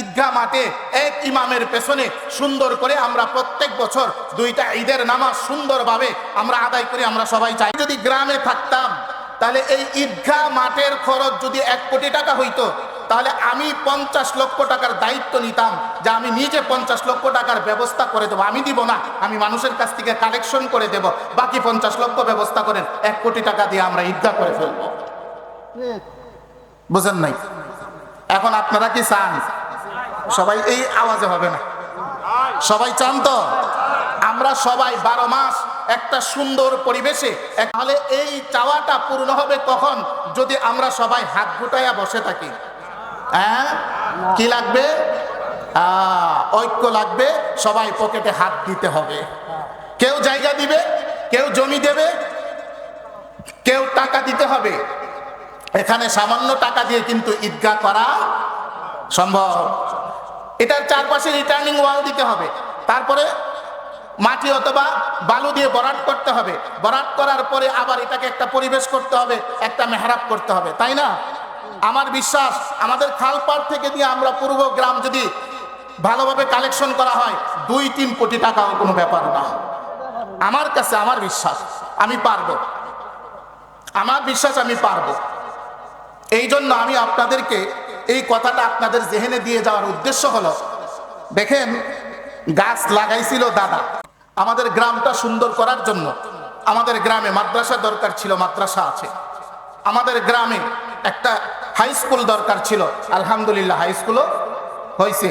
ঈদগাহ মাঠে এক ইমামের পেছনে সুন্দর করে আমরা প্রত্যেক বছর দুইটা ঈদের নামাজ সুন্দরভাবে আমরা আদায় করি আমরা সবাই চাই। যদি গ্রামে থাকতাম তাহলে এই ঈদগাহ মাঠের খরচ যদি এক কোটি টাকা হইতো তাহলে আমি পঞ্চাশ লক্ষ টাকার দায়িত্ব নিতাম যে আমি নিজে পঞ্চাশ লক্ষ টাকার ব্যবস্থা করে দেবো। আমি দিব না আমি মানুষের কাছ থেকে কালেকশন করে দেব। বাকি পঞ্চাশ লক্ষ ব্যবস্থা করেন এক কোটি টাকা দিয়ে আমরা ঈদগাহ করে ফেলব। বুঝেন নাই? এখন আপনারা কি চান? সবাই এই আওয়াজে হবে না। সবাই চান তো? আমরা সবাই বারো মাস একটা সুন্দর পরিবেশে, তাহলে এই চাওয়াটা পূর্ণ হবে কখন? যদি আমরা সবাই হাত গুটাইয়া বসে থাকি। হ্যাঁ? কি লাগবে? ঐক্য লাগবে, সবাই পকেটে হাত দিতে হবে। কেউ জায়গা দিবে, কেউ জমি দেবে, কেউ টাকা দিতে হবে। এখানে সামান্য টাকা দিয়ে কিন্তু ঈদগাহ করা সম্ভব। এটার চারপাশে রিটার্নিং ওয়াল দিতে হবে। তারপরে মাটি অথবা বালু দিয়ে বরাট করতে হবে। বরাট করার পরে আবার এটাকে একটা পরিবেশ করতে হবে, একটা মেহরাব করতে হবে, তাই না? আমার বিশ্বাস, আমাদের খালপাড় থেকে দিয়ে আমরা পূর্ব গ্রাম যদি ভালোভাবে কালেকশন করা হয়, দুই তিন কোটি টাকাও কোনো ব্যাপার না। আমার কাছে, আমার বিশ্বাস, আমি পারব। আমার বিশ্বাস, আমি পারব। এই জন্য আমি আপনাদেরকে এই কথাটা আপনাদের জেহেনে দিয়ে যাওয়ার উদ্দেশ্য হলো, দেখেন গাছ লাগাইছিল দাদা। আমাদের গ্রামটা সুন্দর করার জন্য আমাদের গ্রামে মাদ্রাসা দরকার ছিল, মাদ্রাসা আছে। আমাদের গ্রামে একটা হাই স্কুল দরকার ছিল, আলহামদুলিল্লাহ হাই স্কুলও হয়েছে।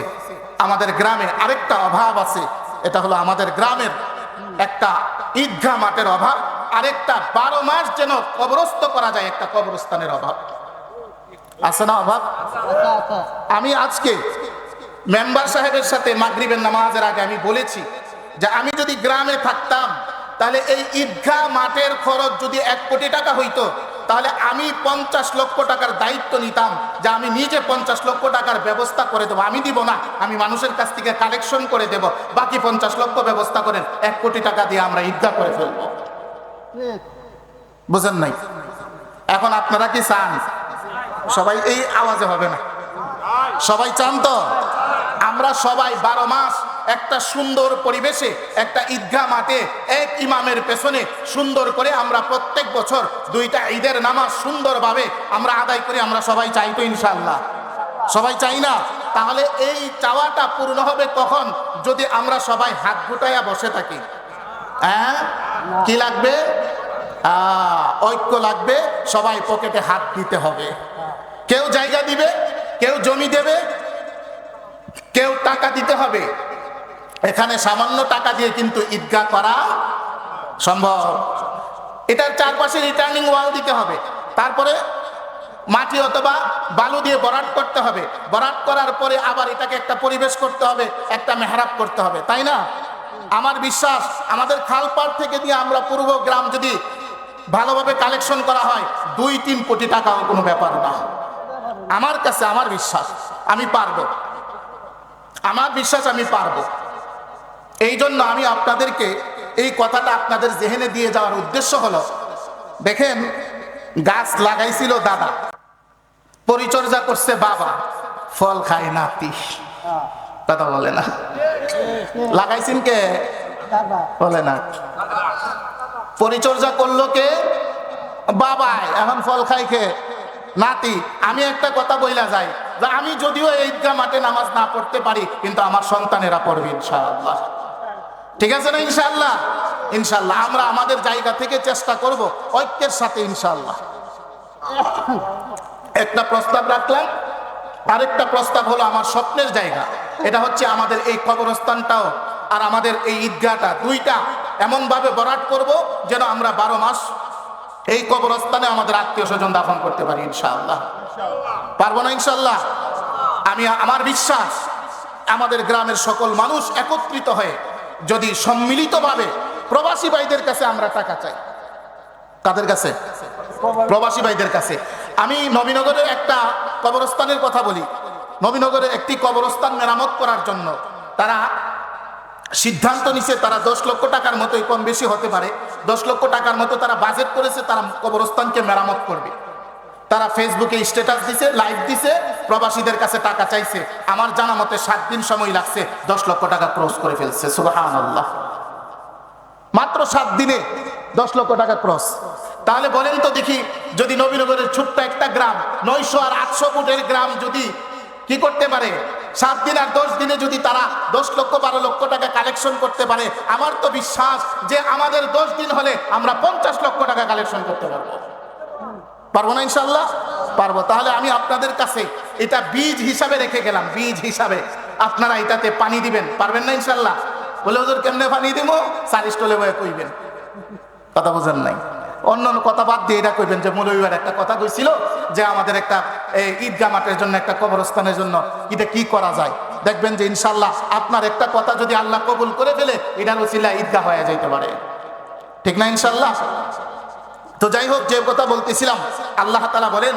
আমাদের গ্রামে আরেকটা অভাব আছে, এটা হলো আমাদের গ্রামের একটা ঈদগাহ মাঠের অভাব। আরেকটা বারো মাস যেন কবরস্থ করা যায়, একটা কবরস্থানের অভাব। আছে না অভাব? আমি আজকে মেম্বার সাহেবের সাথে মাগরিবের নামাজের আগে আমি বলেছি যে আমি যদি গ্রামে থাকতাম তাহলে এই ঈদগাহ মাঠের খরচ যদি এক কোটি টাকা হইতো তাহলে আমি পঞ্চাশ লক্ষ টাকার দায়িত্ব নিতাম যে আমি নিজে পঞ্চাশ লক্ষ টাকার ব্যবস্থা করে দেবো। আমি দিব না আমি মানুষের কাছ থেকে কালেকশন করে দেব। বাকি পঞ্চাশ লক্ষ ব্যবস্থা করেন এক কোটি টাকা দিয়ে আমরা ঈদগাহ করে ফেলব। বুঝেন নাই? এখন আপনারা কি চান? সবাই, এই আওয়াজে হবে না। সবাই চান তো? আমরা সবাই বারো মাস একটা সুন্দর পরিবেশে, একটা ঈদগাহ মাঠে এক ইমামের পেছনে সুন্দর করে আমরা প্রত্যেক বছর দুইটা ঈদের নামাজ সুন্দরভাবে আমরা আদায় করি, আমরা সবাই চাই তো ইনশাল্লাহ সবাই চাই না? তাহলে এই চাওয়াটা পূর্ণ হবে কখন? যদি আমরা সবাই হাত গুটাইয়া বসে থাকি। হ্যাঁ? কি লাগবে? ঐক্য লাগবে, সবাই পকেটে হাত দিতে হবে। কেউ জায়গা দিবে, কেউ জমি দেবে, কেউ টাকা দিতে হবে। এখানে সামান্য টাকা দিয়ে কিন্তু ঈদগাহ করা সম্ভব। এটার চারপাশে রিটার্নিং ওয়াল দিতে হবে। তারপরে মাটি অথবা বালু দিয়ে বরাট করতে হবে। বরাট করার পরে আবার এটাকে একটা পরিবেশ করতে হবে, একটা মেহরাব করতে হবে, তাই না? আমার বিশ্বাস, আমাদের খালপাড় থেকে দিয়ে আমরা পূর্ব গ্রাম যদি ভালোভাবে কালেকশন করা হয় দুই তিন কোটি টাকাও কোনো ব্যাপার না। আমার কাছে আমার বিশ্বাস আমি পারব। আমার বিশ্বাস আমি পারব। এই জন্য আমি আপনাদেরকে এই কথাটা আপনাদের জেহেনে দিয়ে যাওয়ার উদ্দেশ্য হলো দেখেন গাছ লাগাইছিল দাদা পরিচর্যা করছে বাবা ফল খায় নাতি কথা বলে না। লাগাইছেন কে? বলে না। পরিচর্যা করল কে? বাবায় এখন ফল খাই কে? নাতি, আমি একটা কথা বইলা যাই, যে আমি যদিও ঈদগাহ মাঠে নামাজ না পড়তে পারি, কিন্তু আমার সন্তানেরা পড়বে ইনশাআল্লাহ। ঠিক আছে না ইনশাআল্লাহ? ইনশাআল্লাহ, আমরা আমাদের জায়গা থেকে চেষ্টা করব ঐক্যের সাথে ইনশাআল্লাহ। একটা প্রস্তাব রাখলাম, আরেকটা প্রস্তাব হলো আমার স্বপ্নের জায়গা। এটা হচ্ছে আমাদের এই কবরস্থানটাও আর আমাদের এই ঈদগাহটা। দুইটা এমনভাবে বরাট করব যেন আমরা বারো মাস এই কবরস্থানে আমাদের আত্মীয় স্বজন দাফন করতে পারি, ইনশাআল্লাহ। পারব না, ইনশাআল্লাহ? আমি, আমার বিশ্বাস, আমাদের গ্রামের সকল মানুষ একত্রিত হয়ে যদি সম্মিলিতভাবে প্রবাসী ভাইদের কাছে আমরা টাকা চাই। কাদের কাছে? প্রবাসী ভাইদের কাছে। আমি নবীনগরের একটা কবরস্থানের কথা বলি। নবীনগরের একটি কবরস্থান মেরামত করার জন্য তারা সিদ্ধান্ত নিছে তারা দশ লক্ষ টাকার মতোই কম বেশি হতে পারে। দশ লক্ষ টাকার মতো তারা বাজেট করেছে, তারা কবরস্থানকে মেরামত করবে। তারা ফেসবুকে স্ট্যাটাস দিছে লাইভ দিছে, প্রবাসীদের কাছে টাকা চাইছে। আমার জানা মতে সাত দিন সময় লাগছে দশ লক্ষ টাকা ক্রস করে ফেলছে আল্লাহ মাত্র সাত দিনে দশ লক্ষ টাকা ক্রস তাহলে বলেন তো দেখি, যদি নবীনগরের ছোট্ট একটা গ্রাম, নয়শো আর আটশো ফুটের গ্রাম যদি কি করতে পারে? সাত দিন আর দশ দিনে যদি তারা দশ লক্ষ বারো লক্ষ টাকা কালেকশন করতে পারে, আমার তো বিশ্বাস যে আমাদের দশ দিন হলে আমরা পঞ্চাশ লক্ষ টাকা কালেকশন করতে পারব। পারব না ইনশাল্লাহ পারব। তাহলে আমি আপনাদের কাছে এটা বীজ হিসাবে রেখে গেলাম, বীজ হিসাবে। আপনারা এটাতে পানি দিবেন। পারবেন না ইনশাল্লাহ বলে ওদের কেমনে পানি দিব? সারিস্টলে বয়ে কইবেন। কথা বোঝেন নাই। অন্য অন্য কথা বাদ দিয়ে এটা কইবেন যে মৌলবীবার একটা কথা কইছিল যে, আমাদের একটা এই, ঈদগাহ মাঠের জন্য একটা কবরস্থানের জন্য এটা কি করা যায়? দেখবেন যে ইনশাল্লাহ আপনার একটা কথা যদি আল্লাহ কবুল করে ফেলে এটার উচিল্লা ঈদগা হয়ে যেতে পারে। ঠিক না ইনশাল্লাহ তো যাই হোক যে কথা বলতেছিলাম আল্লাহ তালা বলেন